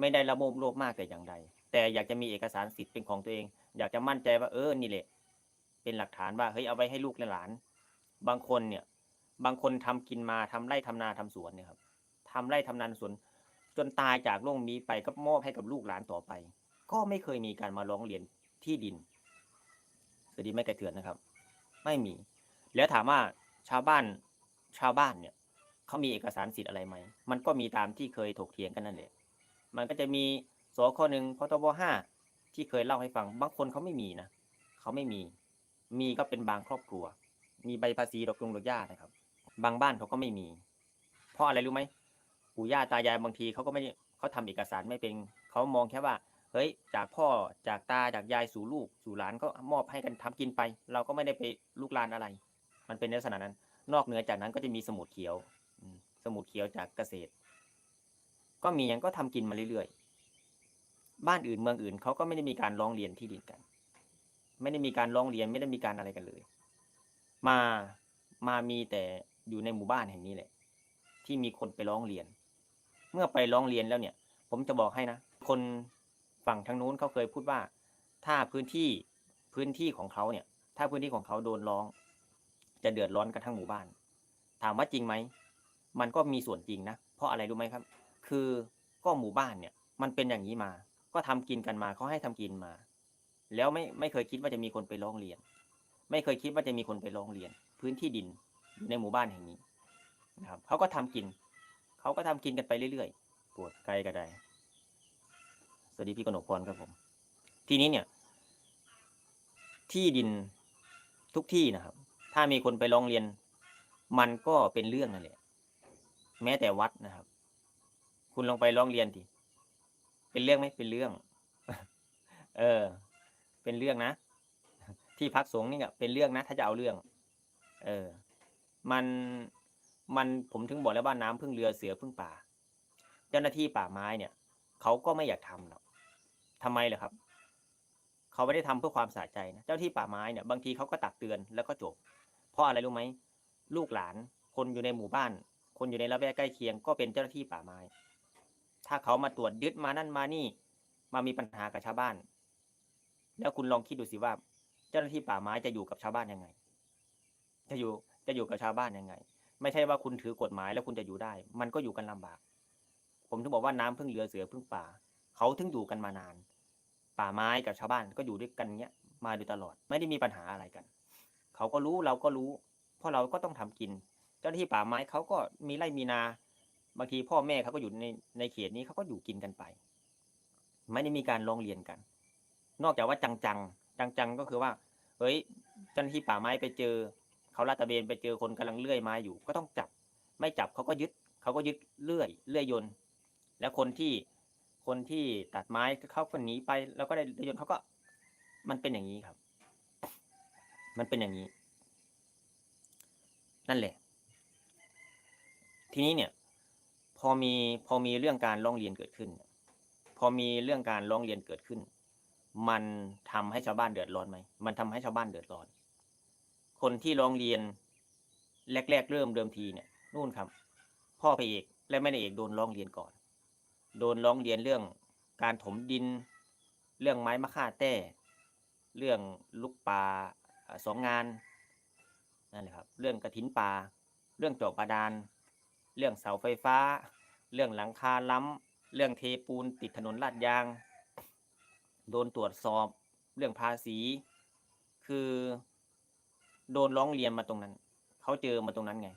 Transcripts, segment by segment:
ไม่ได้ระโมบโลภมากแต่อย่างใด แต่อยากจะมีเอกสารสิทธิ์เป็นของตัวเอง อยากจะมั่นใจว่าเออนี่แหละ เป็นหลักฐานว่าเฮ้ยเอาไว้ให้ลูกและหลาน บางคนเนี่ย บางคนทำกินมาทำไร่ทำนาทำสวนเนี่ยครับทำไร่ทำนาสวน จนตายจากโลกนี้ไปก็มอบให้กับลูกหลานต่อไป ก็ไม่เคยมีการมาร้องเรียนที่ดินสวัสดีไม่กระเถือนนะครับ ไม่มี แล้วถามว่าชาวบ้านชาวบ้านเนี่ยเขามีเอกสารสิทธิ์อะไรไหม มันก็มีตามที่เคยถกเถียงกันนั่นแหละ มันก็จะมีสข้อหนึ่งพทบห้าที่เคยเล่าให้ฟัง บางคนเขาไม่มีนะเขาไม่มี มีก็เป็นบางครอบครัว มีใบภาษีดอกลงดอกหญ้านะครับ บางบ้านเขาก็ไม่มี เพราะอะไรรู้ไหมปู่ย่าตายายบางทีเขาก็ไม่เขาทำเอกสารไม่เป็นเขามองแค่ว่า เฮ้ย จากพ่อจากตาจากยายสู่ลูก สู่หลานก็มอบให้กันทำกินไป เราก็ไม่ได้ไปลูกหลานอะไร มันเป็นลักษณะนั้น นอกเหนือจากนั้นก็จะมีสมุดเขียวสมุดเขียวจากเกษตร ก็มีอย่างก็ทำกินมาเรื่อยๆ บ้านอื่นเมืองอื่นเขาก็ไม่ได้มีการร้องเรียนที่ดินกัน ไม่ได้มีการร้องเรียนไม่ได้มีการอะไรกันเลย มามามีแต่อยู่ในหมู่บ้านแห่งนี้แหละ ที่มีคนไปร้องเรียน เมื่อไปร้องเรียนแล้วเนี่ย ผมจะบอกให้นะ คนฝั่งทางนู้นเขาเคยพูดว่า ถ้าพื้นที่พื้นที่ของเขาเนี่ย ถ้าพื้นที่ของเขาโดนร้อง จะเดือดร้อนกันทั้งหมู่บ้าน ถามว่าจริงไหม มันก็มีส่วนจริงนะ เพราะอะไรรู้ไหมครับ คือก็หมู่บ้านเนี่ย มันเป็นอย่างนี้มา ก็ทำกินกันมาเขาให้ทำกินมา แล้วไม่ไม่เคยคิดว่าจะมีคนไปร้องเรียน ไม่เคยคิดว่าจะมีคนไปร้องเรียน พื้นที่ดินในหมู่บ้านแห่งนี้นะครับเขาก็ทำกินเขาก็ทำกินกันไปเรื่อยๆปวดไกลก็ได้สวัสดีพี่กนกพรครับผม ทีนี้เนี่ย ที่ดินทุกที่นะครับ ถ้ามีคนไปร้องเรียน มันก็เป็นเรื่องนั่นแหละ แม้แต่วัดนะครับ คุณลองไปร้องเรียนทีเป็นเรื่องไหมเป็นเรื่อง เออ เป็นเรื่องนะ ที่พักสงฆ์นี่ก็เป็นเรื่องนะ ถ้าจะเอาเรื่อง เออ มันมันผมถึงบอกแล้วว่าน้ำพึ่งเรือเสือพึ่งป่า เจ้าหน้าที่ป่าไม้เนี่ยเขาก็ไม่อยากทำหรอกทำไมเหรอครับเขาไม่ได้ทำเพื่อความสะใจนะเจ้าที่ป่าไม้เนี่ยบางทีเขาก็ตักเตือนแล้วก็จบ เพราะอะไรรู้ไหมลูกหลานคนอยู่ในหมู่บ้าน คนอยู่ในละแวกใกล้เคียงก็เป็นเจ้าหน้าที่ป่าไม้ ถ้าเขามาตรวจยึดมานั่นมานี่ มามีปัญหากับชาวบ้าน แล้วคุณลองคิดดูสิว่า เจ้าหน้าที่ป่าไม้จะอยู่กับชาวบ้านยังไง จะอยู่จะอยู่กับชาวบ้านยังไง ไม่ใช่ว่าคุณถือกฎหมายแล้วคุณจะอยู่ได้ มันก็อยู่กันลำบาก ผมถึงบอกว่าน้ำพึ่งเรือเสือพึ่งป่า เขาถึงอยู่กันมานาน ป่าไม้กับชาวบ้านก็อยู่ด้วยกันเนี้ยมาโดยตลอด ไม่ได้มีปัญหาอะไรกัน เขาก็รู้เราก็รู้ เพราะเราก็ต้องทำกิน เจ้าหน้าที่ป่าไม้เขาก็มีไร่มีนา บางทีพ่อแม่เขาก็อยู่ในในเขตนี้เขาก็อยู่กินกันไป ไม่ได้มีการร้องเรียนกัน นอกจากว่าจังจังจังจังๆก็คือว่าเฮ้ยเจ้าหน้าที่ป่าไม้ไปเจอเขาลาดตระเวนไปเจอคนกำลังเลื่อยไม้อยู่ ก็ต้องจับ ไม่จับเขาก็ยึดเขาก็ยึดเลื่อยเลื่อยยนต์แล้วคนที่คนที่ตัดไม้เขาก็หนีไปแล้วก็ได้เลื่อยยนต์เขาก็ มันเป็นอย่างนี้ครับ มันเป็นอย่างนี้ นั่นแหละ ทีนี้เนี่ย พอมีพอมีเรื่องการร้องเรียนเกิดขึ้น พอมีเรื่องการร้องเรียนเกิดขึ้น มันทำให้ชาวบ้านเดือดร้อนไหมมันทำให้ชาวบ้านเดือดร้อน คนที่ร้องเรียนแรก ๆ เริ่มเดิมทีเนี่ยนู่นครับ พ่อพระเอกและแม่นางเอกโดนร้องเรียนก่อน โดนร้องเรียนเรื่องการถมดิน เรื่องไม้มะค่าแต้ เรื่องลุกป่าสองงานนั่นแหละครับ เรื่องกระถินป่า เรื่องเจาะบาดาล เรื่องเสาไฟฟ้า เรื่องหลังคาล้ำเรื่องเทปูนติดถนนลาดยาง โดนตรวจสอบเรื่องภาษี คือโดนร้องเรียนมาตรงนั้น เขาเจอมาตรงนั้นไง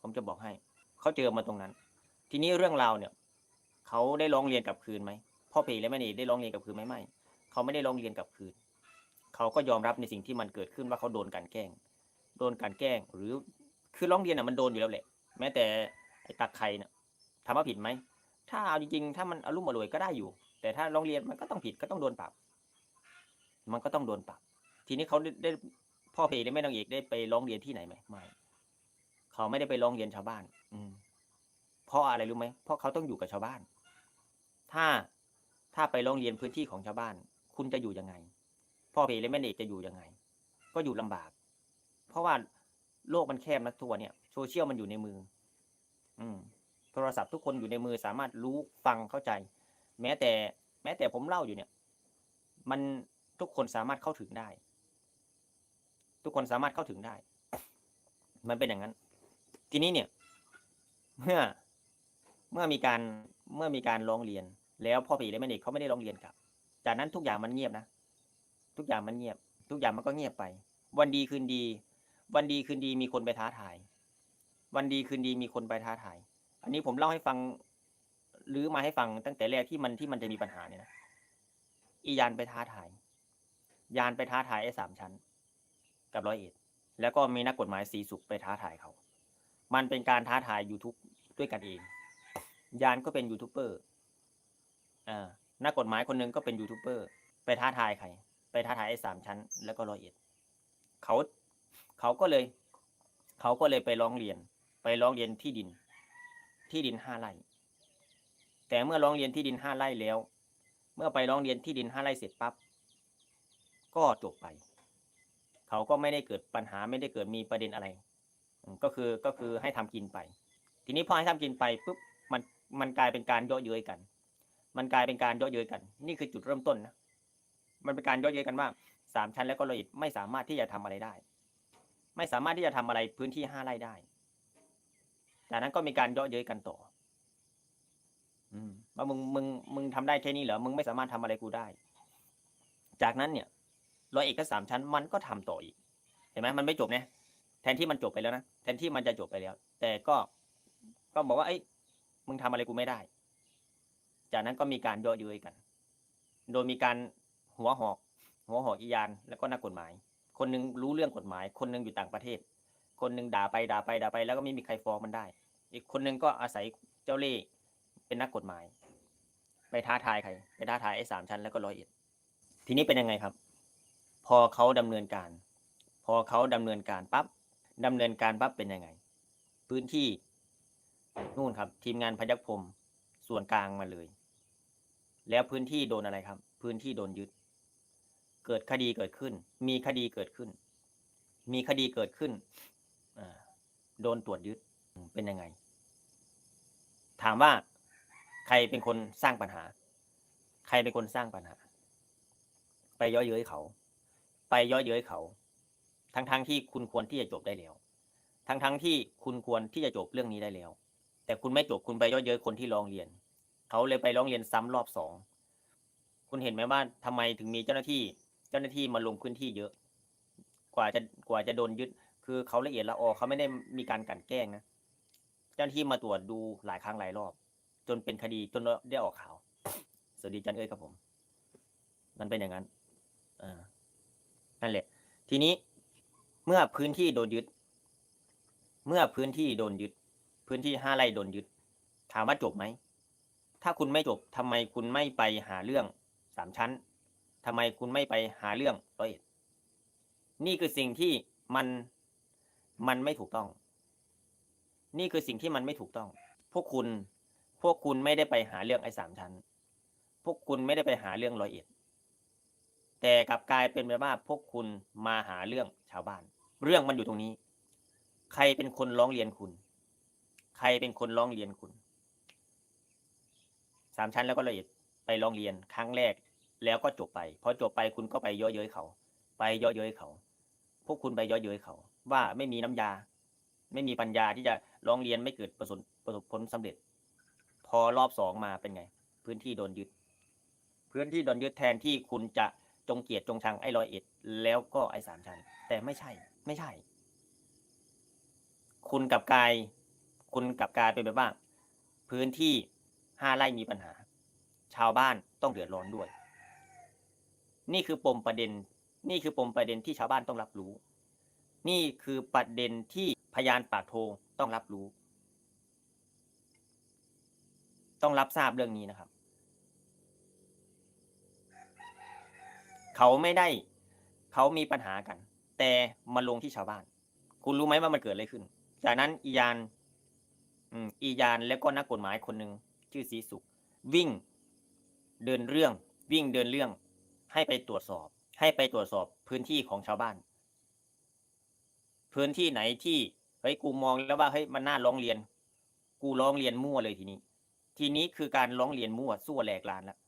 ผมจะบอกให้ เขาเจอมาตรงนั้น ทีนี้เรื่องราวเนี่ย เขาได้ร้องเรียนกลับคืนไหมพ่อเพและแม่เนได้ร้องเรียนกลับคืนไหมไม่ เขาไม่ได้ร้องเรียนกลับคืน เขาก็ยอมรับในสิ่งที่มันเกิดขึ้นว่าเขาโดนกลันแกล้ง โดนกลันแกล้งหรือคือร้องเรียนอะมันโดนอยู่แล้วแหละ แม้แต่ ไอ้ตักไข่เนี่ยถามว่าผิดไหม ถ้าเอาจริงๆ ถ้ามันอารมณ์อร่วยก็ได้อยู่ แต่ถ้าร้องเรียนมันก็ต้องผิดก็ต้องโดนปรับ มันก็ต้องโดนปรับ ทีนี้เขาได้ไดพ่อเพลได้แม่นางเอกได้ไปร้องเรียนที่ไหนไหมไม่ เขาไม่ได้ไปร้องเรียนชาวบ้าน อืมเพราะอะไรรู้ไหมเพราะเขาต้องอยู่กับชาวบ้าน ถ้าถ้าไปร้องเรียนพื้นที่ของชาวบ้าน คุณจะอยู่ยังไง พ่อเพลและแม่เอกจะอยู่ยังไง ก็อยู่ลำบาก เพราะว่าโลกมันแคบนะทัวเนี่ยโซเชียลมันอยู่ในมือ อืมโทรศัพท์ทุกคนอยู่ในมือสามารถรู้ฟังเข้าใจ แม้แต่ แม้แต่ผมเล่าอยู่เนี่ย มันทุกคนสามารถเข้าถึงได้ ทุกคนสามารถเข้าถึงได้ มันเป็นอย่างนั้น ทีนี้เนี่ย เมื่อเมื่อมีการเมื่อมีการร้องเรียน แล้วพ่อผีและแม่เด็กเขาไม่ได้ร้องเรียนกลับ จากนั้นทุกอย่างมันเงียบนะทุกอย่างมันเงียบ ทุกอย่างมันก็เงียบไป วันดีคืนดี วันดีคืนดีมีคนไปท้าทาย วันดีคืนดีมีคนไปท้าทาย อันนี้ผมเล่าให้ฟังหรือมาให้ฟังตั้งแต่แรกที่มันที่มันจะมีปัญหาเนี่ยนะอียานไปท้าทาย ยานไปท้าทายไอ้สามชั้น กับร้อยเอ็ดแล้วก็มีนักกฎหมายสีสุขไปท้าทายเขา มันเป็นการท้าทาย YouTube ด้วยกันเอง ยานก็เป็นยูทูบเบอร์อ่านักกฎหมายคนหนึงก็เป็นยูทูบเบอร์ไปท้าทายใคร ไปท้าทายไอ้สามชั้น แล้วก็ร้อยเอ็ดเขาเขาก็เลย เขาก็เลยไปร้องเรียน ไปร้องเรียนที่ดิน ที่ดินห้าไร่แต่เมื่อร้องเรียนที่ดินห้าไร่แล้ว เมื่อไปร้องเรียนที่ดินห้าไร่เสร็จปั๊บก็จบไป เขาก็ไม่ได้เกิดปัญหาไม่ได้เกิดมีประเด็นอะไร ก็คือก็คือให้ทำกินไป ทีนี้พอให้ทำกินไปปุ๊บมันมันกลายเป็นการเย่อเย้ยกัน มันกลายเป็นการเย่อเย้ยกัน นี่คือจุดเริ่มต้นนะมันเป็นการเย่อเย้ยกันว่าสามชั้นและก็ละเอียดไม่สามารถที่จะทำอะไรได้ ไม่สามารถที่จะทำอะไรพื้นที่ห้าไร่ได้ จากนั้นก็มีการเย่อเย้ยกันต่ออืมว่ามึงมึงมึงทำได้แค่นี้เหรอมึงไม่สามารถทำอะไรกูได้ จากนั้นเนี่ยร้อยเอกก็สามชั้นมันก็ทำต่ออีก เห็นไหมมันไม่จบเนี่ยแทนที่มันจบไปแล้วนะแทนที่มันจะจบไปแล้ว แต่ก็ก็บอกว่า เอ้ยมึงทำอะไรกูไม่ได้ จากนั้นก็มีการเย่อเย้ยกัน โดยมีการหัวหอก หัวหอกอียานแล้วก็นักกฎหมาย คนหนึงรู้เรื่องกฎหมาย คนหนึงอยู่ต่างประเทศ คนหนึ่งด่าไปด่าไปด่าไป แล้วก็ไม่มีใครฟ้องมันได้ อีกคนหนึ่งก็อาศัยเจ้าเล่ห์เป็นนักกฎหมาย ไปท้าทายใคร ไปท้าทายไอ้สามชั้นแล้วก็ร้อยเอ็ดทีนี้เป็นยังไงครับ พอเขาดำเนินการ พอเขาดำเนินการปั๊บดำเนินการปั๊บเป็นยังไง พื้นที่นู่นครับ ทีมงานพยัคฆ์พรมส่วนกลางมาเลย แล้วพื้นที่โดนอะไรครับ พื้นที่โดนยึด เกิดคดีเกิดขึ้น มีคดีเกิดขึ้น มีคดีเกิดขึ้น โดนตรวจยึดเป็นยังไง ถามว่าใครเป็นคนสร้างปัญหา ใครเป็นคนสร้างปัญหา ไปย่อเย้ยเขา ไปย่อเย้ยเขา ทั้งๆทที่คุณควรที่จะจบได้แล้ว ทั้งๆทที่คุณควรที่จะจบเรื่องนี้ได้แล้ว แต่คุณไม่จบคุณไปย่อเย้ยคนที่ร้องเรียน เขาเลยไปร้องเรียนซ้ำรอบสอง คุณเห็นไหมว่าทำไมถึงมีเจ้าหน้าที่ เจ้าหน้าที่มาลงพื้นที่เยอะ กว่าจะกว่าจะโดนยึด คือเขาละเอียดละออเขาไม่ได้มีการกลันแกล้งนะเจ้าหน้าที่มาตรวจดูหลายครั้งหลายรอบ จนเป็นคดีจนได้ออกข่าว สวัสดีจันเอ้ยครับผม มันเป็นอย่างนั้นอ่านั่นแหละ ทีนี้เมื่อพื้นที่โดนยึด เมื่อพื้นที่โดนยึด พื้นที่ห้าไร่โดนยึด ถามว่าจบไหม ถ้าคุณไม่จบทำไมคุณไม่ไปหาเรื่องสามชั้นทำไมคุณไม่ไปหาเรื่องร้อยเอ็ดนี่คือสิ่งที่มัน มันไม่ถูกต้อง นี่คือสิ่งที่มันไม่ถูกต้อง พวกคุณพวกคุณไม่ได้ไปหาเรื่องไอ้สามชั้น พวกคุณไม่ได้ไปหาเรื่องรอยเอ็ด แต่กลับกลายเป็นแบบว่าพวกคุณมาหาเรื่องชาวบ้าน เรื่องมันอยู่ตรงนี้ ใครเป็นคนร้องเรียนคุณ ใครเป็นคนร้องเรียนคุณ สามชั้นแล้วก็ละเอียดไปร้องเรียนครั้งแรก แล้วก็จบไป พอจบไปคุณก็ไปเย่อเย้ยเขา ไปเย่อเย้ยเขา พวกคุณไปย่อยเย้ยเขา ว่าไม่มีน้ำยา ไม่มีปัญญาที่จะร้องเรียนไม่เกิดประสบประสบผลสำเร็จ พอรอบสองมาเป็นไง พื้นที่โดนยึด พื้นที่โดนยึดแทนที่คุณจะจงเกียดจงชังไอ้ร้อยเอ็ด แล้วก็ไอ้สามชันแต่ไม่ใช่ ไม่ใช่ คุณกับกาย คุณกับกายเป็นแบบว่าพื้นที่ห้าไร่มีปัญหา ชาวบ้านต้องเดือดร้อนด้วย นี่คือปมประเด็น นี่คือปมประเด็นที่ชาวบ้านต้องรับรู้ นี่คือประเด็นที่พยานปากโทงต้องรับรู้ ต้องรับทราบเรื่องนี้นะครับ เขาไม่ได้ เขามีปัญหากัน แต่มาลงที่ชาวบ้าน คุณรู้ไหมว่ามันเกิดอะไรขึ้น จากนั้นอียานอืมอียานแล้วก็นักกฎหมายคนหนึ่งชื่อศรีสุข วิ่งเดินเรื่อง วิ่งเดินเรื่องให้ไปตรวจสอบ ให้ไปตรวจสอบพื้นที่ของชาวบ้าน พื้นที่ไหนที่เฮ้ยกูมองแล้วว่าเฮ้ยมันน่าร้องเรียน กูร้องเรียนมั่วเลยทีนี้ ทีนี้คือการร้องเรียนมั่วซั่วแหลกลานแล้ว